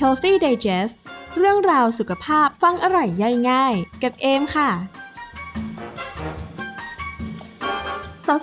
Healthy Digest เรื่องราวสุขภาพฟังอร่อยย่อยง่าย กับเอมค่ะ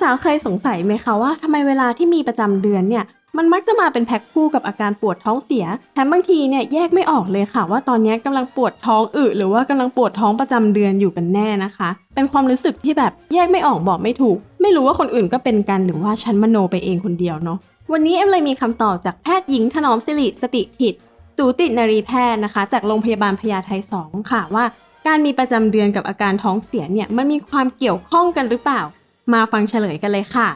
สาวๆเคยสงสัยไหมคะว่าทำไมเวลาที่มีประจำเดือนเนี่ย มันมักจะมาเป็นแพ็คคู่กับอาการปวดท้องเสียแถมบางทีเนี่ยแยกไม่ออกเลยค่ะ ว่าตอนนี้กำลังปวดท้องอึหรือว่ากำลังปวดท้องประจำเดือนอยู่กันแน่นะคะ เป็นความรู้สึกที่แบบแยกไม่ออกบอกไม่ถูก ไม่รู้ว่าคนอื่นก็เป็นกันหรือว่าฉันมโนไปเองคนเดียวเนาะ วันนี้เอ็มเลยมีคำตอบจากแพทย์หญิงถนอมสิริสติถิตสูตินรีแพทย์นะคะ จากโรงพยาบาลพญาไท2ค่ะว่า การมีประจำเดือนกับอาการท้องเสียเนี่ยมันมีความเกี่ยวข้องกันหรือเปล่า มาฟังเฉลยกันเลยค่ะ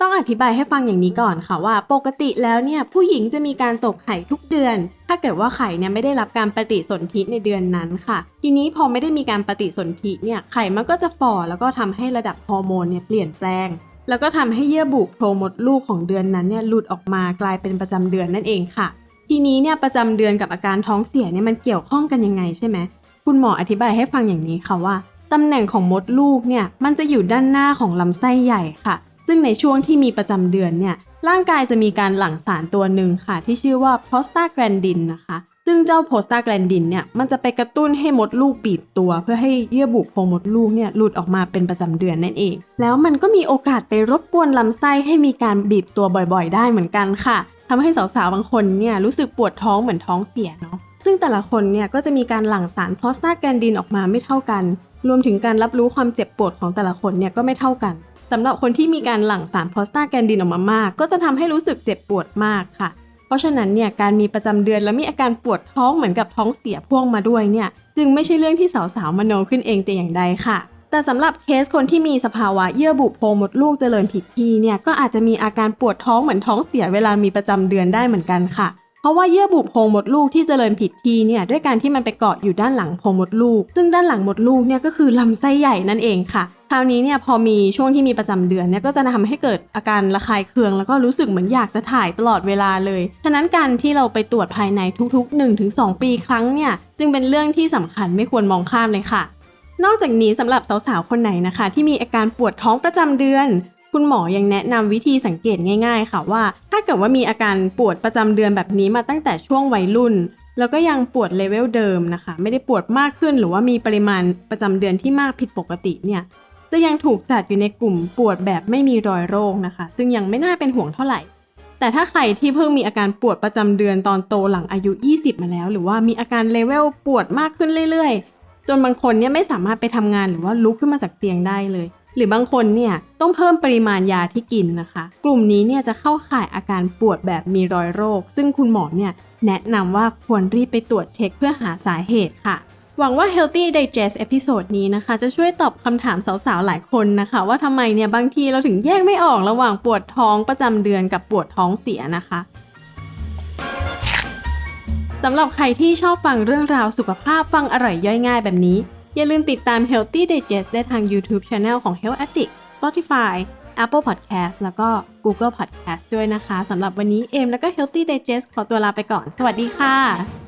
ต้องอธิบายให้ฟังอย่างนี้ก่อนค่ะว่า ปกติแล้วเนี่ยผู้หญิงจะมีการตกไข่ทุกเดือน ถ้าเกิดว่าไข่เนี่ยไม่ได้รับการปฏิสนธิในเดือนนั้นค่ะ ทีนี้พอไม่ได้มีการปฏิสนธิเนี่ยไข่มันก็จะฝ่อแล้วก็ทำให้ระดับฮอร์โมนเนี่ยเปลี่ยนแปลง แล้วก็ทำให้เยื่อบุโพรงมดลูกของเดือนนั้นเนี่ยหลุดออกมากลายเป็นประจำเดือนนั่นเองค่ะ ทีนี้เนี่ยประจำเดือนกับอาการท้องเสียเนี่ยมันเกี่ยวข้องกันยังไงใช่ไหมคุณหมออธิบายให้ฟังอย่างนี้ค่ะว่าตำแหน่งของมดลูกเนี่ยมันจะอยู่ด้านหน้าของลำไส้ใหญ่ค่ะ ซึ่งในช่วงที่มีประจำเดือนเนี่ยร่างกายจะมีการหลั่งสารตัวหนึ่งค่ะ ที่ชื่อว่าโพสตาแกรนดินนะคะ ซึ่งเจ้าโพสตาแกรนดินเนี่ยมันจะไปกระตุ้นให้มดลูกบีบตัว เพื่อให้เยื่อบุโพรงมดลูกเนี่ยหลุดออกมาเป็นประจำเดือนนั่นเอง แล้วมันก็มีโอกาสไปรบกวนลำไส้ให้มีการบีบตัวบ่อยๆ ได้เหมือนกันค่ะทำให้สาวๆบางคนเนี่ยรู้สึกปวดท้องเหมือนท้องเสียเนาะซึ่งแต่ละคนเนี่ยก็จะมีการหลั่งสารโพสตาแกรนดินออกมาไม่เท่ากัน รวมถึงการรับรู้ความเจ็บปวดของแต่ละคนเนี่ยก็ไม่เท่ากันสำหรับคนที่มีการหลั่งสารโพสตาแกรนดินออกมามาก ก็จะทำให้รู้สึกเจ็บปวดมากค่ะ เพราะฉะนั้นเนี่ยการมีประจำเดือนแล้วมีอาการปวดท้องเหมือนกับท้องเสียพ่วงมาด้วยเนี่ยจึงไม่ใช่เรื่องที่สาวๆมโนขึ้นเองแต่อย่างใดค่ะ แต่สำหรับเคสคนที่มีสภาวะเยื่อบุโพรงมดลูกเจริญผิดที่เนี่ยก็อาจจะมีอาการปวดท้องเหมือนท้องเสียเวลามีประจำเดือนได้เหมือนกันค่ะ ราะว่าเยื่อบุโพรงมดลูกที่เจริญผิดที่เนี่ยด้วยการที่มันไปเกาะอยู่ด้านหลังโพรงมดลูก ซึ่งด้านหลังมดลูกเนี่ยก็คือลำไส้ใหญ่นั่นเองค่ะ คราวนี้เนี่ยพอมีช่วงที่มีประจำเดือนเนี่ยก็จะทำให้เกิดอาการระคายเคือง แล้วก็รู้สึกเหมือนอยากจะถ่ายตลอดเวลาเลย ฉะนั้นการที่เราไปตรวจภายในทุกๆ 1-2 ปีครั้งเนี่ยจึงเป็นเรื่องที่สำคัญไม่ควรมองข้ามเลยค่ะนอกจากนี้สำหรับสาวๆ คนไหนนะคะ ที่มีอาการปวดท้องประจำเดือน คุณหมอยังแนะนำวิธีสังเกตง่าย ๆ ค่ะว่า ถ้าเกิดว่ามีอาการปวดประจำเดือนแบบนี้มาตั้งแต่ช่วงวัยรุ่น แล้วก็ยังปวดเลเวลเดิมนะคะ ไม่ได้ปวดมากขึ้นหรือว่ามีปริมาณประจำเดือนที่มากผิดปกติเนี่ยจะยังถูกจัดอยู่ในกลุ่มปวดแบบไม่มีรอยโรคนะคะ ซึ่งยังไม่น่าเป็นห่วงเท่าไหร่ แต่ถ้าใครที่เพิ่งมีอาการปวดประจำเดือนตอนโตหลังอายุ 20 มาแล้ว หรือว่ามีอาการเลเวลปวดมากขึ้นเรื่อยๆ จนบางคนเนี่ยไม่สามารถไปทำงานหรือว่าลุกขึ้นมาจากเตียงได้เลย หรือบางคนเนี่ยต้องเพิ่มปริมาณยาที่กินนะคะ กลุ่มนี้เนี่ยจะเข้าข่ายอาการปวดแบบมีรอยโรค ซึ่งคุณหมอเนี่ยแนะนำว่าควรรีบไปตรวจเช็คเพื่อหาสาเหตุค่ะ หวังว่า Healthy Digest เอพิโซดนี้นะคะ จะช่วยตอบคำถามสาวๆ หลายคนนะคะ ว่าทำไมเนี่ยบางทีเราถึงแยกไม่ออกระหว่างปวดท้องประจำเดือนกับปวดท้องเสียนะคะสำหรับใครที่ชอบฟังเรื่องราวสุขภาพฟังอร่อยย่อยง่ายแบบนี้ อย่าลืมติดตาม Healthy Digest ได้ทาง YouTube Channel ของ Health Addict Spotify Apple Podcast แล้วก็ Google Podcast ด้วยนะคะสำหรับวันนี้เอมแล้วก็ Healthy Digest ขอตัวลาไปก่อน สวัสดีค่ะ